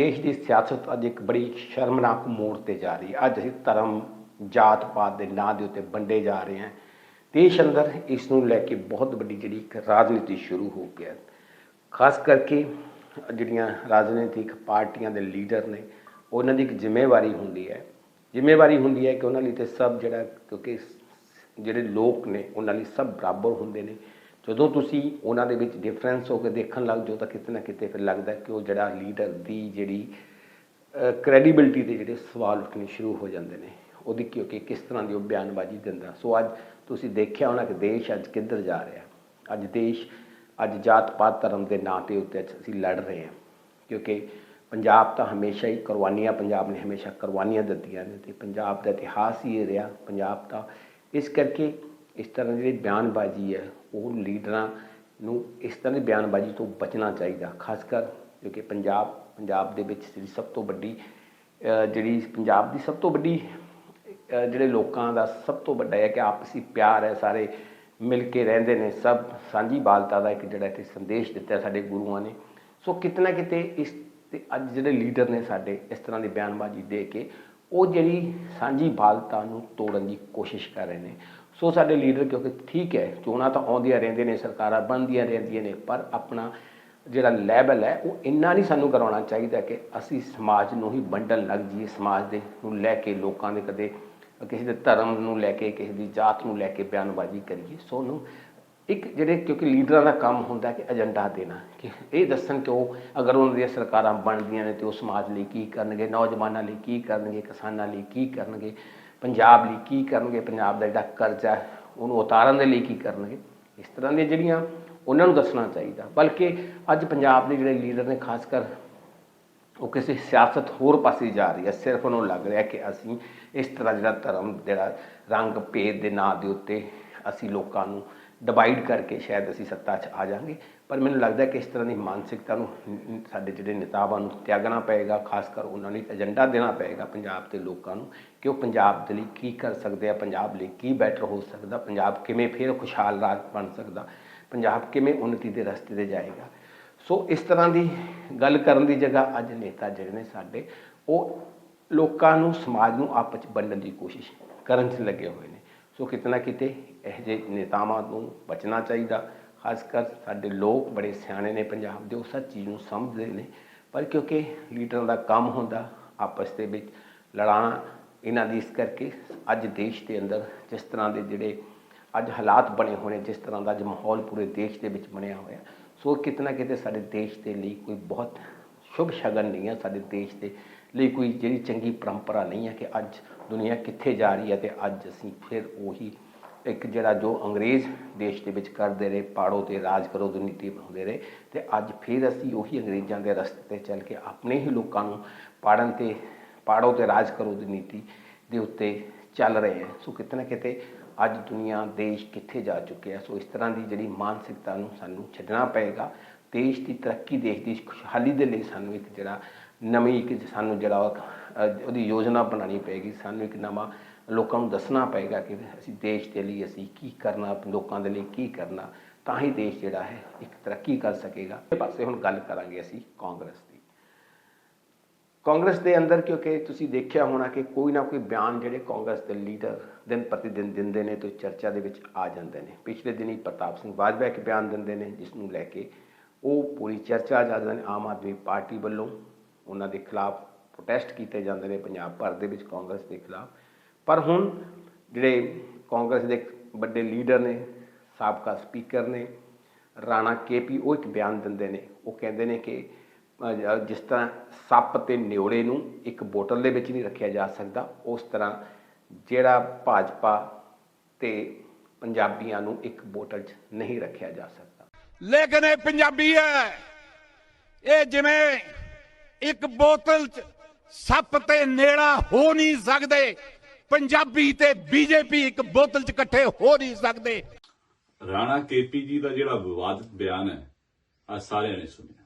ਦੇਸ਼ ਦੀ ਸਿਆਸਤ ਅੱਜ ਇੱਕ ਬੜੀ ਸ਼ਰਮਨਾਕ ਮੋੜ ਤੇ ਜਾ ਰਹੀ ਹੈ। ਅੱਜ ਅਸੀਂ ਧਰਮ, ਜਾਤ ਪਾਤ ਦੇ ਨਾਂ ਦੇ ਉੱਤੇ ਵੰਡੇ ਜਾ ਰਹੇ ਹਾਂ। ਦੇਸ਼ ਅੰਦਰ ਇਸ ਨੂੰ ਲੈ ਕੇ ਬਹੁਤ ਵੱਡੀ ਜਿਹੜੀ ਇੱਕ ਰਾਜਨੀਤੀ ਸ਼ੁਰੂ ਹੋ ਗਿਆ ਖਾਸ ਕਰਕੇ ਜਿਹੜੀਆਂ ਰਾਜਨੀਤਿਕ ਪਾਰਟੀਆਂ ਦੇ ਲੀਡਰ ਨੇ, ਉਹਨਾਂ ਦੀ ਇੱਕ ਜ਼ਿੰਮੇਵਾਰੀ ਹੁੰਦੀ ਹੈ। ਜ਼ਿੰਮੇਵਾਰੀ ਹੁੰਦੀ ਹੈ ਕਿ ਉਹਨਾਂ ਲਈ ਤੇ ਸਭ ਜਿਹੜਾ ਕਿਉਂਕਿ ਜਿਹੜੇ ਲੋਕ ਨੇ, ਉਹਨਾਂ ਲਈ ਸਭ ਬਰਾਬਰ ਹੁੰਦੇ ਨੇ। ਜਦੋਂ ਤੁਸੀਂ ਉਹਨਾਂ ਦੇ ਵਿੱਚ ਡਿਫਰੈਂਸ ਹੋ ਕੇ ਦੇਖਣ ਲੱਗ ਜਾਓ ਤਾਂ ਕਿਤੇ ਨਾ ਕਿਤੇ ਫਿਰ ਲੱਗਦਾ ਕਿ ਉਹ ਜਿਹੜਾ ਲੀਡਰ ਦੀ ਜਿਹੜੀ ਕ੍ਰੈਡੀਬਿਲਟੀ ਦੇ ਜਿਹੜੇ ਸਵਾਲ ਉੱਠਣੇ ਸ਼ੁਰੂ ਹੋ ਜਾਂਦੇ ਨੇ। ਉਹਦੀ ਕਿਉਂਕਿ ਕਿਸ ਤਰ੍ਹਾਂ ਦੀ ਉਹ ਬਿਆਨਬਾਜ਼ੀ ਦਿੰਦਾ। ਸੋ ਅੱਜ ਤੁਸੀਂ ਦੇਖਿਆ ਹੋਣਾ ਕਿ ਦੇਸ਼ ਅੱਜ ਕਿੱਧਰ ਜਾ ਰਿਹਾ। ਅੱਜ ਦੇਸ਼, ਅੱਜ ਜਾਤ ਪਾਤ ਧਰਮ ਦੇ ਨਾਂ ਤੇ ਉੱਤੇ ਅੱਜ ਅਸੀਂ ਲੜ ਰਹੇ ਹਾਂ। ਕਿਉਂਕਿ ਪੰਜਾਬ ਤਾਂ ਹਮੇਸ਼ਾ ਹੀ ਕੁਰਬਾਨੀਆਂ, ਪੰਜਾਬ ਨੇ ਹਮੇਸ਼ਾ ਕੁਰਬਾਨੀਆਂ ਦਿੱਤੀਆਂ ਨੇ ਤੇ ਪੰਜਾਬ ਦਾ ਇਤਿਹਾਸ ਹੀ ਇਹ ਰਿਹਾ। ਪੰਜਾਬ ਦਾ ਇਸ ਕਰਕੇ ਇਸ ਤਰ੍ਹਾਂ ਦੀ ਜਿਹੜੀ ਬਿਆਨਬਾਜ਼ੀ ਹੈ, ਉਹ ਲੀਡਰਾਂ ਨੂੰ ਇਸ ਤਰ੍ਹਾਂ ਦੀ ਬਿਆਨਬਾਜ਼ੀ ਤੋਂ ਬਚਣਾ ਚਾਹੀਦਾ, ਖਾਸ ਕਰ ਕਿਉਂਕਿ ਪੰਜਾਬ ਪੰਜਾਬ ਦੇ ਵਿੱਚ ਜਿਹੜੀ ਸਭ ਤੋਂ ਵੱਡੀ ਜਿਹੜੀ ਪੰਜਾਬ ਦੀ ਸਭ ਤੋਂ ਵੱਡੀ ਜਿਹੜੇ ਲੋਕਾਂ ਦਾ ਸਭ ਤੋਂ ਵੱਡਾ ਹੈ ਕਿ ਆਪਸੀ ਪਿਆਰ ਹੈ, ਸਾਰੇ ਮਿਲ ਕੇ ਰਹਿੰਦੇ ਨੇ, ਸਭ ਸਾਂਝੀ ਬਾਲਤਾ ਦਾ ਇੱਕ ਜਿਹੜਾ ਇੱਥੇ ਸੰਦੇਸ਼ ਦਿੱਤਾ ਸਾਡੇ ਗੁਰੂਆਂ ਨੇ। ਸੋ ਕਿਤੇ ਨਾ ਕਿਤੇ ਇਸ ਤੇ ਅੱਜ ਜਿਹੜੇ ਲੀਡਰ ਨੇ ਸਾਡੇ, ਇਸ ਤਰ੍ਹਾਂ ਦੀ ਬਿਆਨਬਾਜ਼ੀ ਦੇ ਕੇ ਉਹ ਜਿਹੜੀ ਸਾਂਝੀ ਬਾਲਤਾ ਨੂੰ ਤੋੜਨ ਦੀ ਕੋਸ਼ਿਸ਼ ਕਰ ਰਹੇ ਨੇ। ਸੋ ਸਾਡੇ ਲੀਡਰ ਕਿਉਂਕਿ ਠੀਕ ਹੈ, ਚੋਣਾਂ ਤਾਂ ਆਉਂਦੀਆਂ ਰਹਿੰਦੀਆਂ ਨੇ, ਸਰਕਾਰਾਂ ਬਣਦੀਆਂ ਰਹਿੰਦੀਆਂ ਨੇ, ਪਰ ਆਪਣਾ ਜਿਹੜਾ ਲੈਵਲ ਹੈ, ਉਹ ਇੰਨਾ ਨਹੀਂ ਸਾਨੂੰ ਕਰਾਉਣਾ ਚਾਹੀਦਾ ਕਿ ਅਸੀਂ ਸਮਾਜ ਨੂੰ ਹੀ ਵੰਡਣ ਲੱਗ ਜਾਈਏ, ਸਮਾਜ ਦੇ ਨੂੰ ਲੈ ਕੇ ਲੋਕਾਂ ਦੇ ਕਦੇ ਕਿਸੇ ਦੇ ਧਰਮ ਨੂੰ ਲੈ ਕੇ, ਕਿਸੇ ਦੀ ਜਾਤ ਨੂੰ ਲੈ ਕੇ ਬਿਆਨਬਾਜ਼ੀ ਕਰੀਏ। ਸੋ ਨੂੰ ਇੱਕ ਜਿਹੜੇ ਕਿਉਂਕਿ ਲੀਡਰਾਂ ਦਾ ਕੰਮ ਹੁੰਦਾ ਕਿ ਏਜੰਡਾ ਦੇਣਾ, ਕਿ ਇਹ ਦੱਸਣ ਕਿ ਉਹ ਅਗਰ ਉਹਨਾਂ ਦੀਆਂ ਸਰਕਾਰਾਂ ਬਣਦੀਆਂ ਨੇ ਤੇ ਉਹ ਸਮਾਜ ਲਈ ਕੀ ਕਰਨਗੇ, ਨੌਜਵਾਨਾਂ ਲਈ ਕੀ ਕਰਨਗੇ, ਕਿਸਾਨਾਂ ਲਈ ਕੀ ਕਰਨਗੇ, ਪੰਜਾਬ ਲਈ ਕੀ ਕਰਨਗੇ, ਪੰਜਾਬ ਦਾ ਜਿਹੜਾ ਕਰਜ਼ਾ ਉਹਨੂੰ ਉਤਾਰਨ ਦੇ ਲਈ ਕੀ ਕਰਨਗੇ, ਇਸ ਤਰ੍ਹਾਂ ਦੀਆਂ ਜਿਹੜੀਆਂ ਉਹਨਾਂ ਨੂੰ ਦੱਸਣਾ ਚਾਹੀਦਾ। ਬਲਕਿ ਅੱਜ ਪੰਜਾਬ ਦੇ ਜਿਹੜੇ ਲੀਡਰ ਨੇ ਖਾਸ ਕਰ ਉਹ ਕਿਸੇ ਸਿਆਸਤ ਹੋਰ ਪਾਸੇ ਜਾ ਰਹੀ ਹੈ, ਸਿਰਫ ਉਹਨੂੰ ਲੱਗ ਰਿਹਾ ਕਿ ਅਸੀਂ ਇਸ ਤਰ੍ਹਾਂ ਜਿਹੜਾ ਧਰਮ, ਜਿਹੜਾ ਰੰਗ ਭੇਦ ਦੇ ਨਾਂ ਦੇ ਉੱਤੇ ਅਸੀਂ ਲੋਕਾਂ ਨੂੰ ਡਿਵਾਈਡ ਕਰਕੇ ਸ਼ਾਇਦ ਅਸੀਂ ਸੱਤਾ 'ਚ ਆ ਜਾਾਂਗੇ ਪਰ ਮੈਨੂੰ ਲੱਗਦਾ ਕਿ ਇਸ ਤਰ੍ਹਾਂ ਦੀ ਮਾਨਸਿਕਤਾ ਨੂੰ ਸਾਡੇ ਜਿਹੜੇ ਨੇਤਾਵਾਂ ਨੂੰ ਤਿਆਗਣਾ ਪਏਗਾ, ਖਾਸ ਕਰ ਉਹਨਾਂ ਨੂੰ ਏਜੰਡਾ ਦੇਣਾ ਪਏਗਾ ਪੰਜਾਬ ਦੇ ਲੋਕਾਂ ਨੂੰ ਕਿ ਉਹ ਪੰਜਾਬ ਦੇ ਲਈ ਕੀ ਕਰ ਸਕਦੇ ਆ, ਪੰਜਾਬ ਲਈ ਕੀ ਬੈਟਰ ਹੋ ਸਕਦਾ, ਪੰਜਾਬ ਕਿਵੇਂ ਫਿਰ ਖੁਸ਼ਹਾਲ ਰਾਜ ਬਣ ਸਕਦਾ, ਪੰਜਾਬ ਕਿਵੇਂ ਉન્નਤੀ ਦੇ ਰਸਤੇ ਤੇ ਜਾਏਗਾ। ਸੋ ਇਸ ਤਰ੍ਹਾਂ ਦੀ ਗੱਲ ਕਰਨ ਦੀ ਜਗ੍ਹਾ ਅੱਜ ਨੇਤਾ ਜਿਹੜੇ ਨੇ ਸਾਡੇ, ਉਹ ਲੋਕਾਂ ਨੂੰ, ਸਮਾਜ ਨੂੰ ਆਪਸ ਚ ਵੰਡਣ ਦੀ ਕੋਸ਼ਿਸ਼ ਕਰਨ 'ਚ ਲੱਗੇ ਹੋਏ ਨੇ। ਸੋ ਕਿਤੇ ਨਾ ਕਿਤੇ ਇਹੋ ਜਿਹੇ ਨੇਤਾਵਾਂ ਤੋਂ ਬਚਣਾ ਚਾਹੀਦਾ। ਖਾਸ ਕਰ ਸਾਡੇ ਲੋਕ ਬੜੇ ਸਿਆਣੇ ਨੇ ਪੰਜਾਬ ਦੇ, ਉਹ ਸੱਚ ਚੀਜ਼ ਨੂੰ ਸਮਝਦੇ ਨੇ। ਪਰ ਕਿਉਂਕਿ ਲੀਡਰਾਂ ਦਾ ਕੰਮ ਹੁੰਦਾ ਆਪਸ ਦੇ ਵਿੱਚ ਲੜਾਣਾ ਇਹਨਾਂ ਦੀ ਇਸ ਕਰਕੇ ਅੱਜ ਦੇਸ਼ ਦੇ ਅੰਦਰ ਜਿਸ ਤਰ੍ਹਾਂ ਦੇ ਜਿਹੜੇ ਅੱਜ ਹਾਲਾਤ ਬਣੇ ਹੋਏ ਨੇ, ਜਿਸ ਤਰ੍ਹਾਂ ਦਾ ਅੱਜ ਮਾਹੌਲ ਪੂਰੇ ਦੇਸ਼ ਦੇ ਵਿੱਚ ਬਣਿਆ ਹੋਇਆ। ਸੋ ਕਿਤੇ ਨਾ ਕਿਤੇ ਸਾਡੇ ਦੇਸ਼ ਦੇ ਲਈ ਕੋਈ ਬਹੁਤ ਸ਼ੁਭ ਸ਼ਗਨ ਨਹੀਂ ਹੈ, ਸਾਡੇ ਦੇਸ਼ ਦੇ ਲਈ ਕੋਈ ਜਿਹੜੀ ਚੰਗੀ ਪਰੰਪਰਾ ਨਹੀਂ ਹੈ ਕਿ ਅੱਜ ਦੁਨੀਆ ਕਿੱਥੇ ਜਾ ਰਹੀ ਹੈ ਤੇ ਅੱਜ ਅਸੀਂ ਫਿਰ ਉਹੀ ਇੱਕ ਜਿਹੜਾ ਜੋ ਅੰਗਰੇਜ਼ ਦੇਸ਼ ਦੇ ਵਿੱਚ ਕਰਦੇ ਰਹੇ ਪਾੜੋ ਤੇ ਰਾਜ ਕਰੋ ਦੀ ਨੀਤੀ ਬਣਾਉਂਦੇ ਰਹੇ ਤੇ ਅੱਜ ਫਿਰ ਅਸੀਂ ਉਹੀ ਅੰਗਰੇਜ਼ਾਂ ਦੇ ਰਸਤੇ ਤੇ ਚੱਲ ਕੇ ਆਪਣੇ ਹੀ ਲੋਕਾਂ ਨੂੰ ਪਾੜਨ ਤੇ ਪਾੜੋ ਤੇ ਰਾਜ ਕਰੋ ਦੀ ਨੀਤੀ ਦੇ ਉੱਤੇ ਚੱਲ ਰਹੇ ਹਾਂ। ਸੋ ਕਿਤੇ ਨਾ ਕਿਤੇ ਅੱਜ ਦੁਨੀਆ ਦੇਸ਼ ਕਿੱਥੇ ਜਾ ਚੁੱਕਿਆ ਸੋ ਇਸ ਤਰ੍ਹਾਂ ਦੀ ਜਿਹੜੀ ਮਾਨਸਿਕਤਾ ਨੂੰ ਸਾਨੂੰ ਛੱਡਣਾ ਪਏਗਾ ਦੇਸ਼ ਦੀ ਤਰੱਕੀ ਦੇਸ਼ ਦੀ ਖੁਸ਼ਹਾਲੀ ਦੇ ਲਈ ਸਾਨੂੰ ਇੱਕ ਜਿਹੜਾ ਨਵੀਂ ਇੱਕ ਸਾਨੂੰ ਜਿਹੜਾ ਉਹ, ਉਹਦੀ ਯੋਜਨਾ ਬਣਾਉਣੀ ਪਏਗੀ। ਸਾਨੂੰ ਇੱਕ ਨਵਾਂ ਲੋਕਾਂ ਨੂੰ ਦੱਸਣਾ ਪਏਗਾ ਕਿ ਅਸੀਂ ਦੇਸ਼ ਦੇ ਲਈ ਅਸੀਂ ਕੀ ਕਰਨਾ, ਲੋਕਾਂ ਦੇ ਲਈ ਕੀ ਕਰਨਾ, ਤਾਂ ਹੀ ਦੇਸ਼ ਜਿਹੜਾ ਹੈ ਇੱਕ ਤਰੱਕੀ ਕਰ ਸਕੇਗਾ। ਇਹ ਪਾਸੇ ਹੁਣ ਗੱਲ ਕਰਾਂਗੇ ਅਸੀਂ ਕਾਂਗਰਸ ਦੀ। ਕਾਂਗਰਸ ਦੇ ਅੰਦਰ ਕਿਉਂਕਿ ਤੁਸੀਂ ਦੇਖਿਆ ਹੋਣਾ ਕਿ ਕੋਈ ਨਾ ਕੋਈ ਬਿਆਨ ਜਿਹੜੇ ਕਾਂਗਰਸ ਦੇ ਲੀਡਰ ਦਿਨ ਪ੍ਰਤੀ ਦਿਨ ਦਿੰਦੇ ਨੇ ਤੇ ਚਰਚਾ ਦੇ ਵਿੱਚ ਆ ਜਾਂਦੇ ਨੇ। ਪਿਛਲੇ ਦਿਨੀ ਪ੍ਰਤਾਪ ਸਿੰਘ ਬਾਜਵਾ ਇੱਕ ਬਿਆਨ ਦਿੰਦੇ ਨੇ, ਜਿਸ ਨੂੰ ਲੈ ਕੇ ਉਹ ਪੂਰੀ ਚਰਚਾ ਆ ਜਾਂਦੇ ਨੇ ਆਮ ਆਦਮੀ ਪਾਰਟੀ ਵੱਲੋਂ ਉਹਨਾਂ ਦੇ ਖਿਲਾਫ ਪ੍ਰੋਟੈਸਟ ਕੀਤੇ ਜਾਂਦੇ ਨੇ ਪੰਜਾਬ ਭਰ ਦੇ ਵਿੱਚ ਕਾਂਗਰਸ ਦੇ ਖਿਲਾਫ। ਪਰ ਹੁਣ ਜਿਹੜੇ ਕਾਂਗਰਸ ਦੇ ਵੱਡੇ ਲੀਡਰ ਨੇ, ਸਾਬਕਾ ਸਪੀਕਰ ਨੇ, ਰਾਣਾ ਕੇਪੀ, ਉਹ ਇੱਕ ਬਿਆਨ ਦਿੰਦੇ ਨੇ। ਉਹ ਕਹਿੰਦੇ ਨੇ ਕਿ ਜਿਸ ਤਰ੍ਹਾਂ ਸੱਪ ਤੇ ਨਿਉੜੇ ਨੂੰ ਇੱਕ ਬੋਤਲ ਦੇ ਵਿੱਚ ਨਹੀਂ ਰੱਖਿਆ ਜਾ ਸਕਦਾ, ਉਸ ਤਰ੍ਹਾਂ ਜਿਹੜਾ ਭਾਜਪਾ ਤੇ ਪੰਜਾਬੀਆਂ ਨੂੰ ਇੱਕ ਬੋਤਲ 'ਚ ਨਹੀਂ ਰੱਖਿਆ ਜਾ ਸਕਦਾ। ਲੇਕਿਨ ਇਹ ਪੰਜਾਬੀ ਹੈ। ਇਹ ਜਿਵੇਂ ਇੱਕ ਬੋਤਲ ਚ ਸੱਪ ਤੇ ਨੇੜਾ ਹੋ ਨਹੀਂ ਸਕਦੇ। ਪੰਜਾਬੀ ਤੇ ਬੀਜੇਪੀ ਇੱਕ ਬੋਤਲ ਚ ਇਕੱਠੇ ਹੋ ਨਹੀਂ ਸਕਦੇ। ਰਾਣਾ ਕੇਪੀ ਜੀ ਦਾ ਜਿਹੜਾ ਵਿਵਾਦਿਤ ਬਿਆਨ ਹੈ ਆ ਸਾਰਿਆਂ ਨੇ ਸੁਣਿਆ।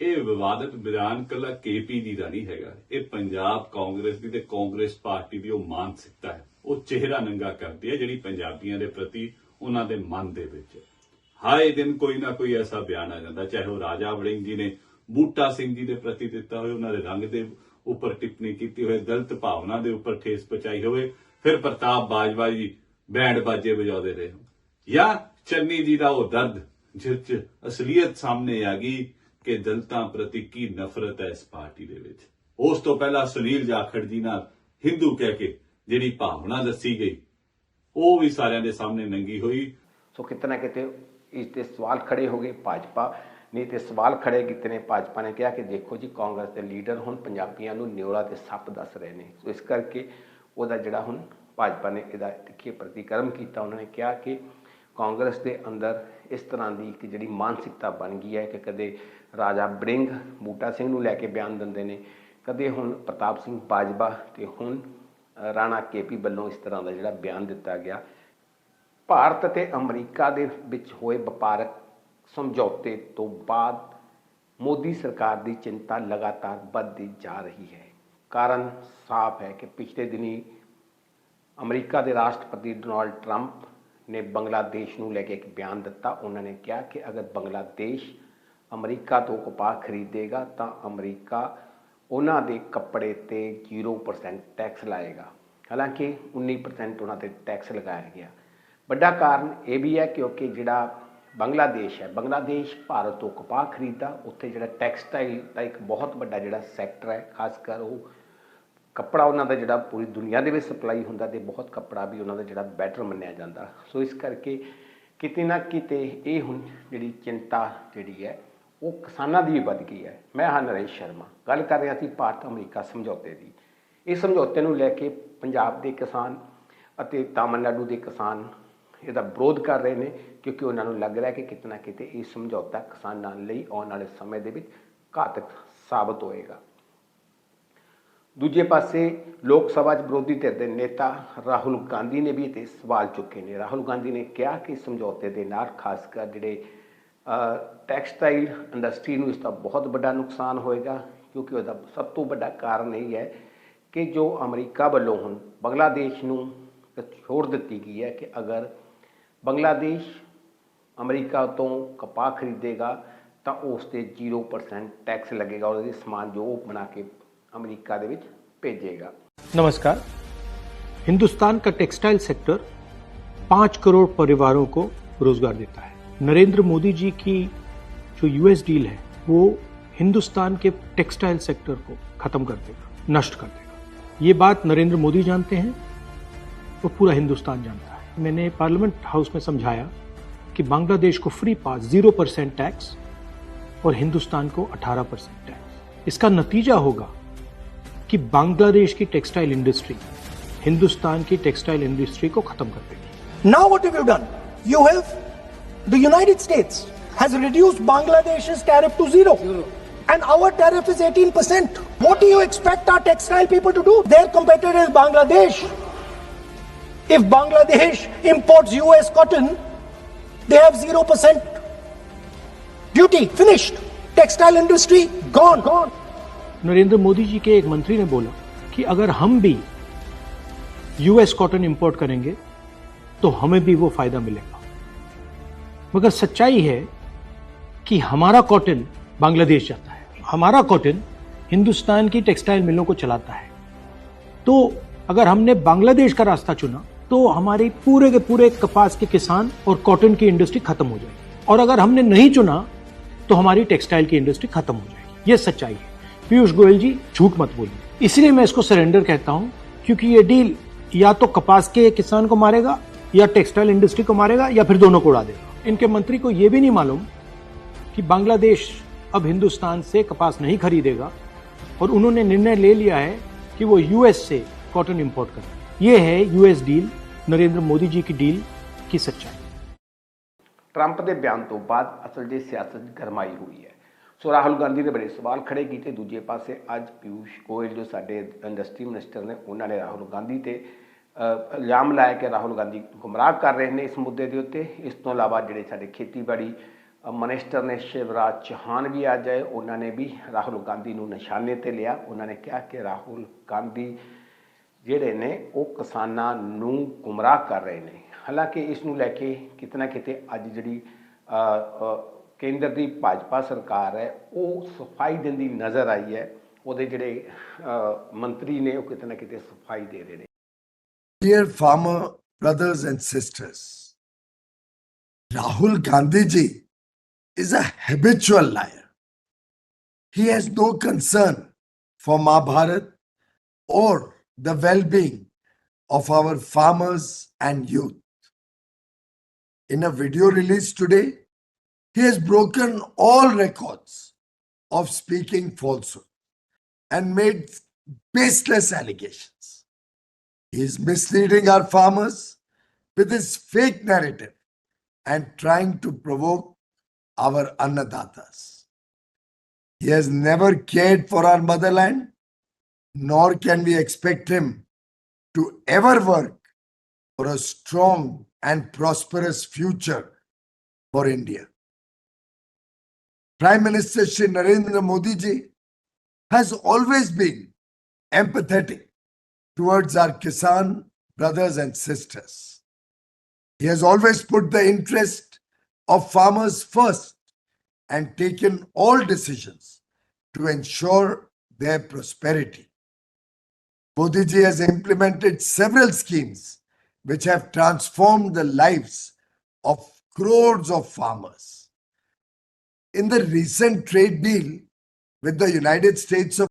ਇਹ ਵਿਵਾਦਿਤ ਬਿਆਨ ਕੱਲਾ ਕੇਪੀ ਜੀ ਦਾ ਨਹੀਂ ਹੈਗਾ। ਇਹ ਪੰਜਾਬ ਕਾਂਗਰਸ ਦੀ ਤੇ ਕਾਂਗਰਸ ਪਾਰਟੀ ਦੀ ਉਹ ਮਾਨਸਿਕਤਾ ਹੈ। ਉਹ ਚਿਹਰਾ ਨੰਗਾ ਕਰਦੀ ਹੈ ਜਿਹੜੀ ਪੰਜਾਬੀਆਂ ਦੇ ਪ੍ਰਤੀ ਉਹਨਾਂ ਦੇ ਮਨ ਦੇ ਵਿੱਚ। ਹੈ। ਦਿਨ ਕੋਈ ਨਾ ਕੋਈ ਐਸਾ ਬਿਆਨ ਆ ਜਾਂਦਾ, ਚਾਹੇ ਉਹ ਰਾਜਾ ਵੜਿੰਗ ਜੀ ਨੇ ਬੂਟਾ ਸਿੰਘ ਜੀ ਦੇ ਪ੍ਰਤੀ ਦਿੱਤਾ ਹੋਵੇ, ਉਹਨਾਂ ਦੇ ਰੰਗ ਦੇ ਉੱਪਰ ਟਿੱਪਣੀ ਕੀਤੀ ਹੋਵੇ ਦਲਿਤ ਭਾਵਨਾ ਦੇ ਉੱਪਰ ਠੇਸ ਪਹੁੰਚਾਈ ਹੋਵੇ, ਫਿਰ ਪ੍ਰਤਾਪ ਬਾਜਵਾ ਜੀ ਬੈਂਡ ਬਾਜੇ ਵਜਾਉਂਦੇ ਰਹੇ। ਜਾਂ ਚੰਨੀ ਜੀ ਦਾ ਉਹ ਦਰਦ, ਜਿਸ 'ਚ ਅਸਲੀਅਤ ਸਾਹਮਣੇ ਆ ਗਈ ਕਿ ਦਲਿਤਾਂ ਪ੍ਰਤੀ ਕੀ ਨਫ਼ਰਤ ਹੈ ਇਸ ਪਾਰਟੀ ਦੇ ਵਿੱਚ। ਉਸ ਤੋਂ ਪਹਿਲਾਂ ਸੁਨੀਲ ਜਾਖੜ ਜੀ ਨਾਲ ਹਿੰਦੂ ਕਹਿ ਕੇ ਜਿਹੜੀ ਭਾਵਨਾ ਦੱਸੀ ਗਈ, ਉਹ ਵੀ ਸਾਰਿਆਂ ਦੇ ਸਾਹਮਣੇ ਨੰਗੀ ਹੋਈ। ਸੋ ਕਿਤੇ ਨਾ ਕਿਤੇ ਇਸ ਤੇ ਸਵਾਲ ਖੜੇ ਹੋ ਗਏ ਭਾਜਪਾ ਨਹੀਂ ਤੇ ਸਵਾਲ ਖੜੇ ਕੀਤੇ ਨੇ ਭਾਜਪਾ ਨੇ ਕਿਹਾ ਕਿ ਦੇਖੋ ਜੀ ਕਾਂਗਰਸ ਦੇ ਲੀਡਰ ਹੁਣ ਪੰਜਾਬੀਆਂ ਨੂੰ ਨਿਓਲਾ ਤੇ ਸੱਪ ਦੱਸ ਰਹੇ ਨੇ। ਸੋ ਇਸ ਕਰਕੇ ਉਹਦਾ ਜਿਹੜਾ ਹੁਣ ਭਾਜਪਾ ਨੇ ਇਹਦਾ ਤਿੱਖੇ ਪ੍ਰਤੀਕਰਮ ਕੀਤਾ ਉਹਨਾਂ ਨੇ ਕਿਹਾ ਕਿ ਕਾਂਗਰਸ ਦੇ ਅੰਦਰ ਇਸ ਤਰ੍ਹਾਂ ਦੀ ਇੱਕ ਜਿਹੜੀ ਮਾਨਸਿਕਤਾ ਬਣ ਗਈ ਹੈ ਕਿ ਕਦੇ ਰਾਜਾ ਬ੍ਰਿੰਗ ਬੂਟਾ ਸਿੰਘ ਨੂੰ ਲੈ ਕੇ ਬਿਆਨ ਦਿੰਦੇ ਨੇ ਕਦੇ ਹੁਣ ਪ੍ਰਤਾਪ ਸਿੰਘ ਬਾਜਵਾ ਤੇ ਹੁਣ ਅ, ਰਾਣਾ ਕੇਪੀ ਵੱਲੋਂ ਇਸ ਤਰ੍ਹਾਂ ਦਾ ਜਿਹੜਾ ਬਿਆਨ ਦਿੱਤਾ ਗਿਆ। ਭਾਰਤ ਅਤੇ ਅਮਰੀਕਾ ਦੇ ਵਿੱਚ ਹੋਏ ਵਪਾਰਕ ਸਮਝੌਤੇ ਤੋਂ ਬਾਅਦ ਮੋਦੀ ਸਰਕਾਰ ਦੀ ਚਿੰਤਾ ਲਗਾਤਾਰ ਵੱਧਦੀ ਜਾ ਰਹੀ ਹੈ। ਕਾਰਨ ਸਾਫ਼ ਹੈ ਕਿ ਪਿਛਲੇ ਦਿਨੀ ਅਮਰੀਕਾ ਦੇ ਰਾਸ਼ਟਰਪਤੀ ਡੋਨਾਲਡ ਟਰੰਪ ਨੇ ਬੰਗਲਾਦੇਸ਼ ਨੂੰ ਲੈ ਕੇ ਇੱਕ ਬਿਆਨ ਦਿੱਤਾ। ਉਹਨਾਂ ਨੇ ਕਿਹਾ ਕਿ ਅਗਰ ਬੰਗਲਾਦੇਸ਼ ਅਮਰੀਕਾ ਤੋਂ ਕਪਾਹ ਖਰੀਦੇਗਾ ਤਾਂ ਅਮਰੀਕਾ ਉਹਨਾਂ ਦੇ ਕੱਪੜੇ ਤੇ 0% ਟੈਕਸ ਲਾਏਗਾ। ਹਾਲਾਂਕਿ 19% ਉਹਨਾਂ ਤੇ ਟੈਕਸ ਲਗਾਇਆ ਗਿਆ। ਵੱਡਾ ਕਾਰਨ ਇਹ ਵੀ ਹੈ ਕਿਉਂਕਿ ਜਿਹੜਾ ਬੰਗਲਾਦੇਸ਼ ਹੈ। ਬੰਗਲਾਦੇਸ਼ ਭਾਰਤ ਤੋਂ ਕਪਾਹ ਖਰੀਦਦਾ। ਉੱਥੇ ਜਿਹੜਾ ਟੈਕਸਟਾਈਲ ਦਾ ਇੱਕ ਬਹੁਤ ਵੱਡਾ ਜਿਹੜਾ ਸੈਕਟਰ ਹੈ, ਖਾਸ ਕਰ ਉਹ ਕੱਪੜਾ ਉਹਨਾਂ ਦਾ ਜਿਹੜਾ ਪੂਰੀ ਦੁਨੀਆ ਦੇ ਵਿੱਚ ਸਪਲਾਈ ਹੁੰਦਾ ਤੇ ਬਹੁਤ ਕੱਪੜਾ ਵੀ ਉਹਨਾਂ ਦਾ ਜਿਹੜਾ ਬੈਟਰ ਮੰਨਿਆ ਜਾਂਦਾ। ਸੋ ਇਸ ਕਰਕੇ ਕਿਤੇ ਨਾ ਕਿਤੇ ਇਹ ਹੁਣ ਜਿਹੜੀ ਚਿੰਤਾ ਜਿਹੜੀ ਹੈ, ਉਹ ਕਿਸਾਨਾਂ ਦੀ ਵੀ ਵੱਧ ਗਈ ਹੈ। ਮੈਂ ਹਾਂ ਨਰੇਸ਼ ਸ਼ਰਮਾ। ਗੱਲ ਕਰ ਰਿਹਾ ਸੀ ਭਾਰਤ ਅਮਰੀਕਾ ਸਮਝੌਤੇ ਦੀ। ਇਸ ਸਮਝੌਤੇ ਨੂੰ ਲੈ ਕੇ ਪੰਜਾਬ ਦੇ ਕਿਸਾਨ ਅਤੇ ਤਾਮਿਲਨਾਡੂ ਦੇ ਕਿਸਾਨ ਇਹਦਾ ਵਿਰੋਧ ਕਰ ਰਹੇ ਨੇ ਕਿਉਂਕਿ ਉਹਨਾਂ ਨੂੰ ਲੱਗ ਰਿਹਾ ਕਿ ਕਿਤੇ ਨਾ ਕਿਤੇ ਇਹ ਸਮਝੌਤਾ ਕਿਸਾਨਾਂ ਲਈ ਆਉਣ ਵਾਲੇ ਸਮੇਂ ਦੇ ਵਿੱਚ ਘਾਤਕ ਸਾਬਤ ਹੋਏਗਾ। ਦੂਜੇ ਪਾਸੇ ਲੋਕ ਸਭਾ 'ਚ ਵਿਰੋਧੀ ਧਿਰ ਦੇ ਨੇਤਾ ਰਾਹੁਲ ਗਾਂਧੀ ਨੇ ਵੀ ਇਹ ਤੇ ਸਵਾਲ ਚੁੱਕੇ ਨੇ। ਰਾਹੁਲ ਗਾਂਧੀ ਨੇ ਕਿਹਾ ਕਿ ਸਮਝੌਤੇ ਦੇ ਨਾਲ ਖਾਸ ਕਰ ਜਿਹੜੇ ਟੈਕਸਟਾਈਲ ਇੰਡਸਟਰੀ ਨੂੰ ਇਸ ਦਾ ਬਹੁਤ ਵੱਡਾ ਨੁਕਸਾਨ ਹੋਏਗਾ ਕਿਉਂਕਿ ਉਹਦਾ ਸਭ ਤੋਂ ਵੱਡਾ ਕਾਰਨ ਇਹ ਹੈ ਕਿ ਜੋ ਅਮਰੀਕਾ ਵੱਲੋਂ ਹੁਣ ਬੰਗਲਾਦੇਸ਼ ਨੂੰ ਛੋੜ ਦਿੱਤੀ ਗਈ ਹੈ ਕਿ ਅਗਰ ਬੰਗਲਾਦੇਸ਼ ਅਮਰੀਕਾ ਤੋਂ ਕਪਾਹ ਖਰੀਦੇਗਾ ਤਾਂ ਉਸ ਤੇ 0% ਟੈਕਸ ਲੱਗੇਗਾ ਔਰ ਉਹਦੇ ਸਮਾਨ ਜੋ ਉਹ ਬਣਾ ਕੇ ਅਮਰੀਕਾ ਦੇ ਵਿੱਚ ਭੇਜੇਗਾ नमस्कार हिंदुस्तान का टेक्सटाइल सेक्टर पांच करोड़ परिवारों को रोजगार देता है नरेंद्र मोदी जी की जो यूएस डील है वो हिंदुस्तान के टेक्सटाइल सेक्टर को खत्म कर देगा नष्ट कर देगा ये बात नरेंद्र मोदी जानते हैं और पूरा हिंदुस्तान जानता है मैंने पार्लियामेंट हाउस में समझाया कि बांग्लादेश को free pass zero percent tax और हिंदुस्तान को अठारह परसेंट टैक्स। इसका नतीजा होगा कि बांग्लादेश की टेक्सटाइल इंडस्ट्री हिंदुस्तान की टेक्सटाइल इंडस्ट्री को खत्म कर देगी। Now what you done you have the United States has reduce Bangladesh tariff to zero and our tariff is 18 percent what you expect our textile people to do their competitor is Bangladesh If Bangladesh imports US cotton, they have 0% duty. Finished. Textile industry gone. Gone. Narendra Modi ji के एक मंत्री ने बोला कि अगर हम भी US cotton import करेंगे तो हमें भी वो फ़ायदा मिलेगा मगर सच्चाई है कि हमारा कॉटन बांग्लादेश जाता है हमारा कॉटन हिंदुस्तान की टेक्सटाइल मिलों को चलाता है तो अगर हमने बांग्लादेश का रास्ता चुना तो हमारे पूरे के पूरे कपास के किसान और कॉटन की इंडस्ट्री खत्म हो जाएगी। और अगर हमने नहीं चुना तो हमारी टेक्सटाइल की इंडस्ट्री खत्म हो जाएगी। ये सच्चाई है। पीयूष गोयल जी, झूठ मत बोलिए। इसलिए मैं इसको सरेंडर कहता हूँ, क्योंकि ये डील या तो कपास के किसान को मारेगा, या टेक्सटाइल इंडस्ट्री को मारेगा, या फिर दोनों को उड़ा देगा। इनके मंत्री को यह भी नहीं मालूम कि बांग्लादेश अब हिंदुस्तान से कपास नहीं खरीदेगा, और उन्होंने निर्णय ले लिया है कि वो यूएस से कॉटन इंपोर्ट करें। ये है यूएस डील नरेंद्र मोदी जी की डील की सच्चाई ਟਰੰਪ ਦੇ ਬਿਆਨ ਤੋਂ ਬਾਅਦ ਅਸਲ ਜੇ ਸਿਆਸਤ ਗਰਮਾਈ ਹੋਈ ਹੈ ਸੋ ਰਾਹੁਲ ਗਾਂਧੀ ਨੇ ਬੜੇ ਸਵਾਲ ਖੜੇ ਕੀਤੇ ਦੂਜੇ ਪਾਸੇ ਅੱਜ ਪਿਊਸ਼ ਗੋਇਲ ਜੋ ਸਾਡੇ ਇੰਡਸਟਰੀ ਮਿਨਿਸਟਰ ਨੇ ਉਹਨਾਂ ਨੇ ਰਾਹੁਲ ਗਾਂਧੀ ਤੇ ਅ, ਇਲਜ਼ਾਮ ਲਾਇਆ ਕਿ ਰਾਹੁਲ ਗਾਂਧੀ ਗੁੰਮਰਾਹ ਕਰ ਰਹੇ ਨੇ ਇਸ ਮੁੱਦੇ ਦੇ ਉੱਤੇ ਇਸ ਤੋਂ ਇਲਾਵਾ ਜਿਹੜੇ ਸਾਡੇ ਖੇਤੀਬਾੜੀ ਅ, ਮਿਨਿਸਟਰ ਨੇ ਸ਼ਿਵਰਾਜ ਚੌਹਾਨ ਵੀ ਅੱਜ ਆਏ ਉਹਨਾਂ ਨੇ ਵੀ ਰਾਹੁਲ ਗਾਂਧੀ ਨੂੰ ਨਿਸ਼ਾਨੇ ਤੇ ਲਿਆ ਉਹਨਾਂ ਨੇ ਕਿਹਾ ਕਿ ਰਾਹੁਲ ਗਾਂਧੀ ਜਿਹੜੇ ਨੇ ਉਹ ਕਿਸਾਨਾਂ ਨੂੰ ਗੁੰਮਰਾਹ ਕਰ ਰਹੇ ਨੇ। ਹਾਲਾਂਕਿ ਇਸ ਨੂੰ ਲੈ ਕੇ ਕਿਤੇ ਨਾ ਕਿਤੇ ਅੱਜ ਜਿਹੜੀ ਕੇਂਦਰ ਦੀ ਭਾਜਪਾ ਸਰਕਾਰ ਹੈ ਉਹ ਸਫ਼ਾਈ ਦਿੰਦੀ ਨਜ਼ਰ ਆਈ ਹੈ। ਉਹਦੇ ਜਿਹੜੇ ਮੰਤਰੀ ਨੇ ਉਹ ਕਿਤੇ ਨਾ ਕਿਤੇ ਸਫ਼ਾਈ ਦੇ ਰਹੇ ਨੇ। Dear farmer brothers and sisters, Rahul Gandhi ji is a habitual liar. He has no concern for Mahabharat or the well being of our farmers and youth. In a video released today, he has broken all records of speaking falsehood and made baseless allegations. He is misleading our farmers with his fake narrative and trying to provoke our annadatas. He has never cared for our motherland, nor can we expect him to ever work for a strong and prosperous future for India. Prime Minister Shri Narendra Modi ji has always been empathetic towards our Kisan brothers and sisters. He has always put the interest of farmers first and taken all decisions to ensure their prosperity. Modi ji has implemented several schemes which have transformed the lives of crores of farmers. In the recent trade deal with the United States of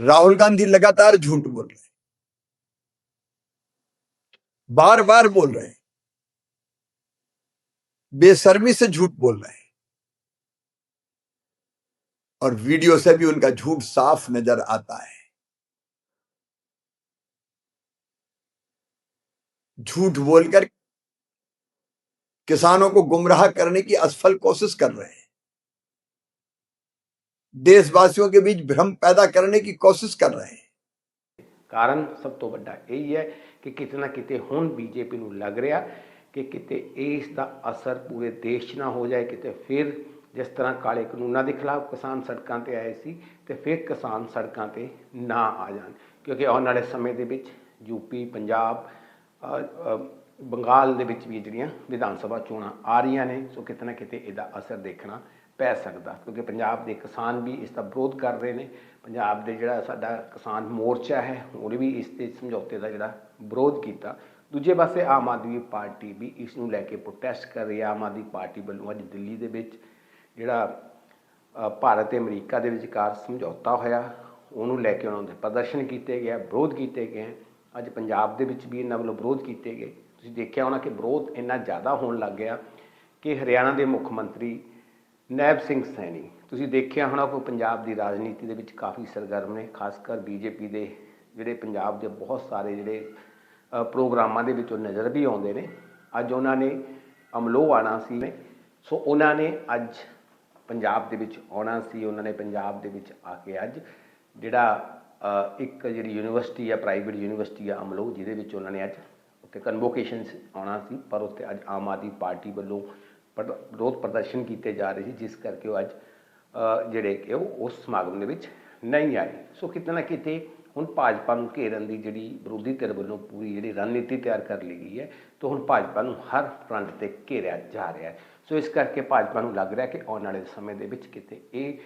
Rahul Gandhi लगातार झूठ बोल रहे हैं बार बार बोल रहे हैं बेशर्मी से झूठ बोल रहे हैं और वीडियो से भी उनका झूठ साफ़ नज़र आता है झूठ बोलकर किसानों को गुमराह करने की असफल कोशिश कर रहे हैं देशवासियों के बीच भ्रम पैदा करने की कोशिश कर रहे हैं ਕਾਰਨ ਸਭ ਤੋਂ ਵੱਡਾ ਇਹ ਹੀ ਹੈ ਕਿ ਕਿਤੇ ਨਾ ਕਿਤੇ ਹੁਣ ਬੀਜੇਪੀ ਨੂੰ ਲੱਗ ਰਿਹਾ ਕਿ ਕਿਤੇ ਇਸ ਦਾ ਅਸਰ ਪੂਰੇ ਦੇਸ਼ 'ਚ ਨਾ ਹੋ ਜਾਏ ਕਿਤੇ ਫਿਰ ਜਿਸ ਤਰ੍ਹਾਂ ਕਾਲੇ ਕਾਨੂੰਨਾਂ ਦੇ ਖਿਲਾਫ ਕਿਸਾਨ ਸੜਕਾਂ ਤੇ ਆਏ ਸੀ ਤੇ ਫਿਰ ਕਿਸਾਨ ਸੜਕਾਂ ਤੇ ਨਾ ਆ ਜਾਣ ਕਿਉਂਕਿ ਆਉਣ ਵਾਲੇ ਸਮੇਂ ਦੇ ਵਿੱਚ ਯੂਪੀ ਪੰਜਾਬ ਅ, ਅ, ਬੰਗਾਲ ਦੇ ਵਿੱਚ ਵੀ ਜਿਹੜੀਆਂ ਵਿਧਾਨ ਸਭਾ ਚੋਣਾਂ ਆ ਰਹੀਆਂ ਨੇ, ਸੋ ਕਿਤੇ ਨਾ ਕਿਤੇ ਇਹਦਾ ਅਸਰ ਦੇਖਣਾ ਪੈ ਸਕਦਾ, ਕਿਉਂਕਿ ਪੰਜਾਬ ਦੇ ਕਿਸਾਨ ਵੀ ਇਸ ਦਾ ਵਿਰੋਧ ਕਰ ਰਹੇ ਨੇ। ਪੰਜਾਬ ਦੇ ਜਿਹੜਾ ਸਾਡਾ ਕਿਸਾਨ ਮੋਰਚਾ ਹੈ, ਉਹਨੇ ਵੀ ਇਸ ਦੇ ਸਮਝੌਤੇ ਦਾ ਜਿਹੜਾ ਵਿਰੋਧ ਕੀਤਾ। ਦੂਜੇ ਪਾਸੇ ਆਮ ਆਦਮੀ ਪਾਰਟੀ ਵੀ ਇਸ ਨੂੰ ਲੈ ਕੇ ਪ੍ਰੋਟੈਸਟ ਕਰ ਰਹੀ ਹੈ। ਆਮ ਆਦਮੀ ਪਾਰਟੀ ਵੱਲੋਂ ਅੱਜ ਦਿੱਲੀ ਦੇ ਵਿੱਚ ਜਿਹੜਾ ਭਾਰਤ ਤੇ ਅਮਰੀਕਾ ਦੇ ਵਿਚਕਾਰ ਸਮਝੌਤਾ ਹੋਇਆ, ਉਹਨੂੰ ਲੈ ਕੇ ਉਹਨਾਂ ਦੇ ਪ੍ਰਦਰਸ਼ਨ ਕੀਤੇ ਗਏ ਵਿਰੋਧ ਕੀਤੇ ਗਏ ਅੱਜ ਪੰਜਾਬ ਦੇ ਵਿੱਚ ਵੀ ਇਹਨਾਂ ਵੱਲੋਂ ਵਿਰੋਧ ਕੀਤੇ ਗਏ। ਤੁਸੀਂ ਦੇਖਿਆ ਹੋਣਾ ਕਿ ਵਿਰੋਧ ਇੰਨਾ ਜ਼ਿਆਦਾ ਹੋਣ ਲੱਗ ਗਿਆ ਕਿ ਹਰਿਆਣਾ ਦੇ ਮੁੱਖ ਮੰਤਰੀ ਨੈਬ ਸਿੰਘ ਸੈਣੀ, ਤੁਸੀਂ ਦੇਖਿਆ ਹੋਣਾ ਕਿ ਪੰਜਾਬ ਦੀ ਰਾਜਨੀਤੀ ਦੇ ਵਿੱਚ ਕਾਫੀ ਸਰਗਰਮ ਨੇ ਖਾਸ ਕਰ ਬੀਜੇਪੀ ਦੇ ਜਿਹੜੇ ਪੰਜਾਬ ਦੇ ਬਹੁਤ ਸਾਰੇ ਜਿਹੜੇ ਪ੍ਰੋਗਰਾਮਾਂ ਦੇ ਵਿੱਚ ਉਹ ਨਜ਼ਰ ਵੀ ਆਉਂਦੇ ਨੇ। ਅੱਜ ਉਹਨਾਂ ਨੇ ਅਮਲੋ ਆਣਾ ਸੀ। ਸੋ ਉਹਨਾਂ ਨੇ ਅੱਜ ਪੰਜਾਬ ਦੇ ਵਿੱਚ ਆਉਣਾ ਸੀ, ਉਹਨਾਂ ਨੇ ਪੰਜਾਬ ਦੇ ਵਿੱਚ ਆ ਕੇ ਅੱਜ ਜਿਹੜਾ ਇੱਕ ਜਿਹੜੀ ਯੂਨੀਵਰਸਿਟੀ ਆ ਪ੍ਰਾਈਵੇਟ ਯੂਨੀਵਰਸਿਟੀ ਆ ਅਮਲੋ ਜਿਹਦੇ ਵਿੱਚ ਉਹਨਾਂ ਨੇ ਅੱਜ ਉੱਥੇ ਕਨਵੋਕੇਸ਼ਨ ਆਉਣਾ ਸੀ, ਪਰ ਉੱਥੇ ਅੱਜ ਆਮ ਆਦਮੀ ਪਾਰਟੀ ਵੱਲੋਂ ਪ੍ਰਦ- ਵਿਰੋਧ ਪ੍ਰਦਰਸ਼ਨ ਕੀਤੇ ਜਾ ਰਹੇ ਸੀ, ਜਿਸ ਕਰਕੇ ਉਹ ਅੱਜ ਜਿਹੜੇ ਕਿ ਉਹ ਉਸ ਸਮਾਗਮ ਦੇ ਵਿੱਚ ਨਹੀਂ ਆਏ। ਸੋ ਕਿਤੇ ਨਾ ਕਿਤੇ ਹੁਣ ਭਾਜਪਾ ਨੂੰ ਘੇਰਨ ਦੀ ਜਿਹੜੀ ਵਿਰੋਧੀ ਧਿਰ ਵੱਲੋਂ ਪੂਰੀ ਜਿਹੜੀ ਰਣਨੀਤੀ ਤਿਆਰ ਕਰ ਲਈ ਗਈ ਹੈ, ਤਾਂ ਹੁਣ ਭਾਜਪਾ ਨੂੰ ਹਰ ਫਰੰਟ ਤੇ ਘੇਰਿਆ ਜਾ ਰਿਹਾ ਹੈ। ਸੋ ਇਸ ਕਰਕੇ ਭਾਜਪਾ ਨੂੰ ਲੱਗ ਰਿਹਾ ਕਿ ਆਉਣ ਵਾਲੇ ਸਮੇਂ ਦੇ ਵਿੱਚ ਕਿਤੇ ਇਹ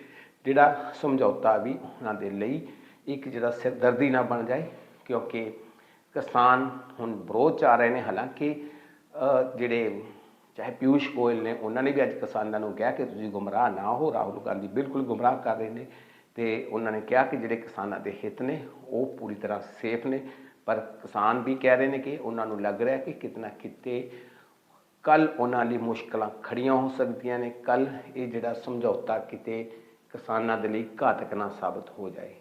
ਜਿਹੜਾ ਸਮਝੌਤਾ ਵੀ ਉਹਨਾਂ ਦੇ ਲਈ ਇੱਕ ਜਿਹੜਾ ਸਿਰਦਰਦੀ ਨਾ ਬਣ ਜਾਏ, ਕਿਉਂਕਿ ਕਿਸਾਨ ਹੁਣ ਵਿਰੋਧ ਚ ਆ ਰਹੇ ਨੇ। ਹਾਲਾਂਕਿ ਜਿਹੜੇ ਚਾਹੇ ਪਿਊਸ਼ ਗੋਇਲ ਨੇ, ਉਹਨਾਂ ਨੇ ਵੀ ਅੱਜ ਕਿਸਾਨਾਂ ਨੂੰ ਕਿਹਾ ਕਿ ਤੁਸੀਂ ਗੁੰਮਰਾਹ ਨਾ ਹੋ। ਰਾਹੁਲ ਗਾਂਧੀ ਬਿਲਕੁਲ ਗੁੰਮਰਾਹ ਕਰ ਰਹੇ ਨੇ ਤੇ ਉਹਨਾਂ ਨੇ ਕਿਹਾ ਕਿ ਜਿਹੜੇ ਕਿਸਾਨਾਂ ਦੇ ਹਿੱਤ ਨੇ, ਉਹ ਪੂਰੀ ਤਰ੍ਹਾਂ ਸੇਫ ਨੇ। ਪਰ ਕਿਸਾਨ ਵੀ ਕਹਿ ਰਹੇ ਨੇ ਕਿ ਉਹਨਾਂ ਨੂੰ ਲੱਗ ਰਿਹਾ ਕਿ ਕਿਤਨਾ ਕਿਤੇ ਕੱਲ ਉਹਨਾਂ ਲਈ ਮੁਸ਼ਕਲਾਂ ਖੜੀਆਂ ਹੋ ਸਕਦੀਆਂ ਨੇ। ਕੱਲ ਇਹ ਜਿਹੜਾ ਸਮਝੌਤਾ ਕਿਤੇ ਕਿਸਾਨਾਂ ਦੇ ਲਈ ਘਾਤਕ ਨਾ ਸਾਬਤ ਹੋ ਜਾਏ।